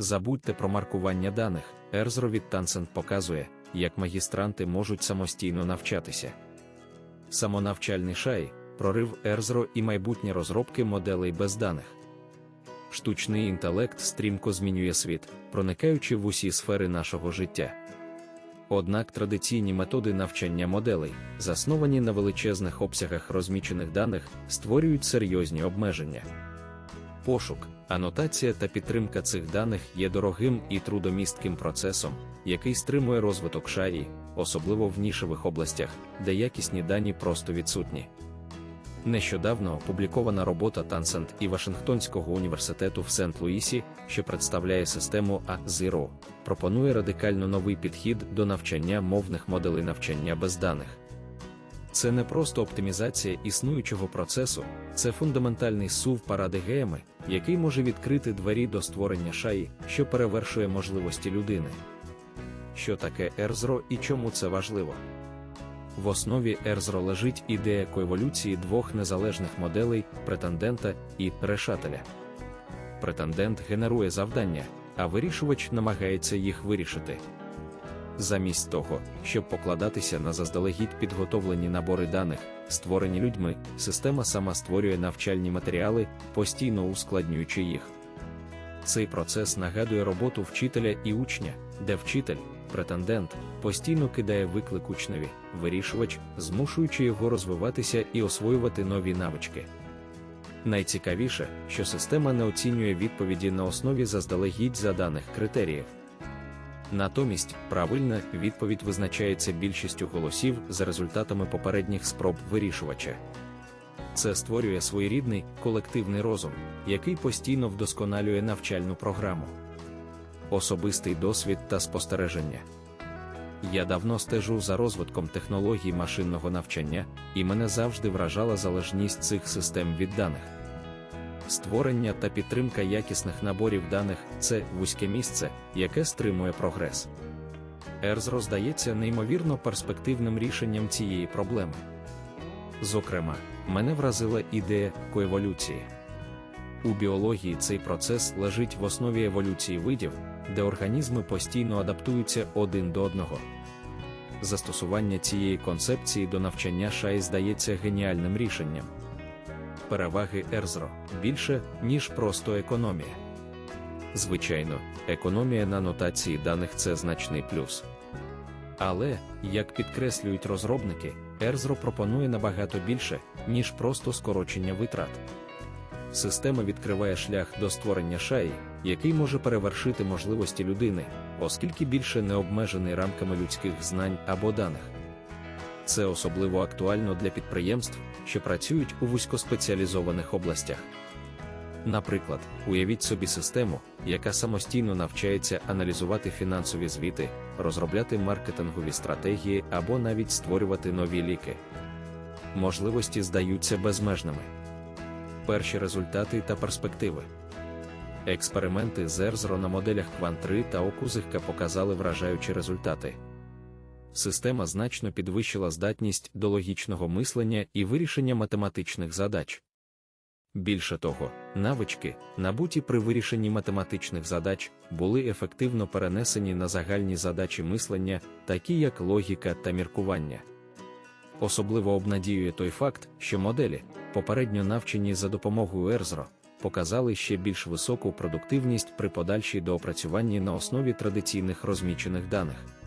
Забудьте про маркування даних. Ерзро від Tencent показує, як магістранти можуть самостійно навчатися. Самонавчальний шай, прорив Ерзро і майбутні розробки моделей без даних. Штучний інтелект стрімко змінює світ, проникаючи в усі сфери нашого життя. Однак традиційні методи навчання моделей, засновані на величезних обсягах розмічених даних, створюють серйозні обмеження. Пошук, анотація та підтримка цих даних є дорогим і трудомістким процесом, який стримує розвиток шаї, особливо в нішевих областях, де якісні дані просто відсутні. Нещодавно опублікована робота Tencent і Вашингтонського університету в Сент-Луїсі, що представляє систему A0, пропонує радикально новий підхід до навчання мовних моделей навчання без даних. Це не просто оптимізація існуючого процесу, це фундаментальний сув паради геями, який може відкрити двері до створення шаї, що перевершує можливості людини. Що таке Ерзро і чому це важливо? В основі Ерзро лежить ідея коеволюції двох незалежних моделей претендента і решателя. Претендент генерує завдання, а вирішувач намагається їх вирішити. Замість того, щоб покладатися на заздалегідь підготовлені набори даних, створені людьми, система сама створює навчальні матеріали, постійно ускладнюючи їх. Цей процес нагадує роботу вчителя і учня, де вчитель, претендент, постійно кидає виклик учневі, вирішувач, змушуючи його розвиватися і освоювати нові навички. Найцікавіше, що система не оцінює відповіді на основі заздалегідь заданих критеріїв. Натомість, правильна відповідь визначається більшістю голосів за результатами попередніх спроб вирішувача. Це створює своєрідний колективний розум, який постійно вдосконалює навчальну програму. Особистий досвід та спостереження. Я давно стежу за розвитком технологій машинного навчання, і мене завжди вражала залежність цих систем від даних. Створення та підтримка якісних наборів даних це вузьке місце, яке стримує прогрес. Ерзро здається неймовірно перспективним рішенням цієї проблеми. Зокрема, мене вразила ідея коеволюції. У біології цей процес лежить в основі еволюції видів, де організми постійно адаптуються один до одного. Застосування цієї концепції до навчання шай здається геніальним рішенням. Переваги Ерзро більше, ніж просто економія. Звичайно, економія на нотації даних це значний плюс. Але, як підкреслюють розробники, Ерзро пропонує набагато більше, ніж просто скорочення витрат. Система відкриває шлях до створення шаї, який може перевершити можливості людини, оскільки більше не обмежений рамками людських знань або даних. Це особливо актуально для підприємств, що працюють у вузькоспеціалізованих областях. Наприклад, уявіть собі систему, яка самостійно навчається аналізувати фінансові звіти, розробляти маркетингові стратегії або навіть створювати нові ліки. Можливості здаються безмежними. Перші результати та перспективи. Експерименти з Ерзро на моделях Quant 3 та Окузихка показали вражаючі результати. Система значно підвищила здатність до логічного мислення і вирішення математичних задач. Більше того, навички, набуті при вирішенні математичних задач, були ефективно перенесені на загальні задачі мислення, такі як логіка та міркування. Особливо обнадіює той факт, що моделі, попередньо навчені за допомогою Ерзро, показали ще більш високу продуктивність при подальшій доопрацюванні на основі традиційних розмічених даних.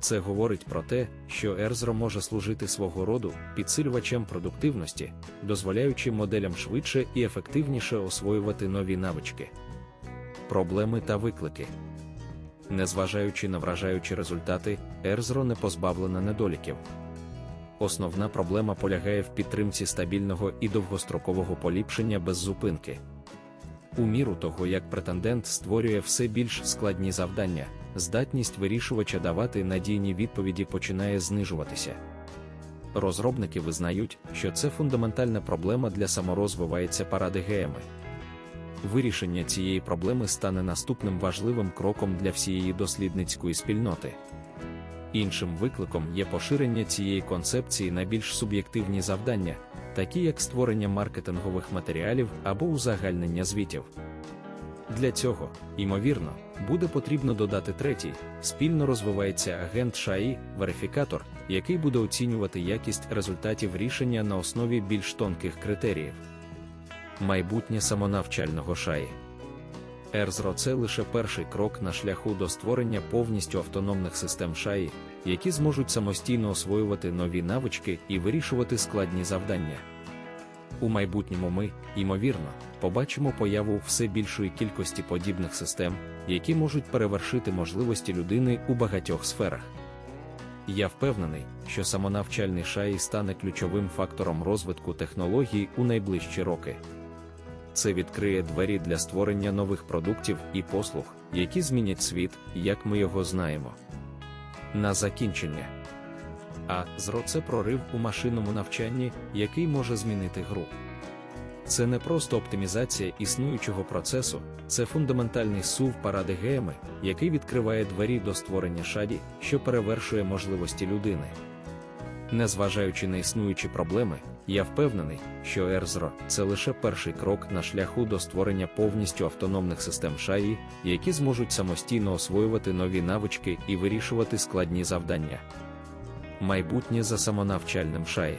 Це говорить про те, що Ерзро може служити свого роду підсилювачем продуктивності, дозволяючи моделям швидше і ефективніше освоювати нові навички. Проблеми та виклики. Незважаючи на вражаючі результати, Ерзро не позбавлена недоліків. Основна проблема полягає в підтримці стабільного і довгострокового поліпшення без зупинки. У міру того, як претендент створює все більш складні завдання, здатність вирішувача давати надійні відповіді починає знижуватися. Розробники визнають, що це фундаментальна проблема для саморозвивається паради геями. Вирішення цієї проблеми стане наступним важливим кроком для всієї дослідницької спільноти. Іншим викликом є поширення цієї концепції на більш суб'єктивні завдання, такі як створення маркетингових матеріалів або узагальнення звітів. Для цього, ймовірно, буде потрібно додати третій, спільно розвивається агент ШАІ, верифікатор, який буде оцінювати якість результатів рішення на основі більш тонких критеріїв. Майбутнє самонавчального ШАІ Ерзро це лише перший крок на шляху до створення повністю автономних систем ШАІ, які зможуть самостійно освоювати нові навички і вирішувати складні завдання. У майбутньому ми, ймовірно, побачимо появу все більшої кількості подібних систем, які можуть перевершити можливості людини у багатьох сферах. Я впевнений, що самонавчальний ШАІ стане ключовим фактором розвитку технологій у найближчі роки. Це відкриє двері для створення нових продуктів і послуг, які змінять світ, як ми його знаємо. На закінчення. А ЗРО це прорив у машинному навчанні, який може змінити гру. Це не просто оптимізація існуючого процесу, це фундаментальний сув парадигеми, який відкриває двері до створення шаді, що перевершує можливості людини. Незважаючи на існуючі проблеми, я впевнений, що Ерзро це лише перший крок на шляху до створення повністю автономних систем ШАІ, які зможуть самостійно освоювати нові навички і вирішувати складні завдання. Майбутнє за самонавчальним ШАІ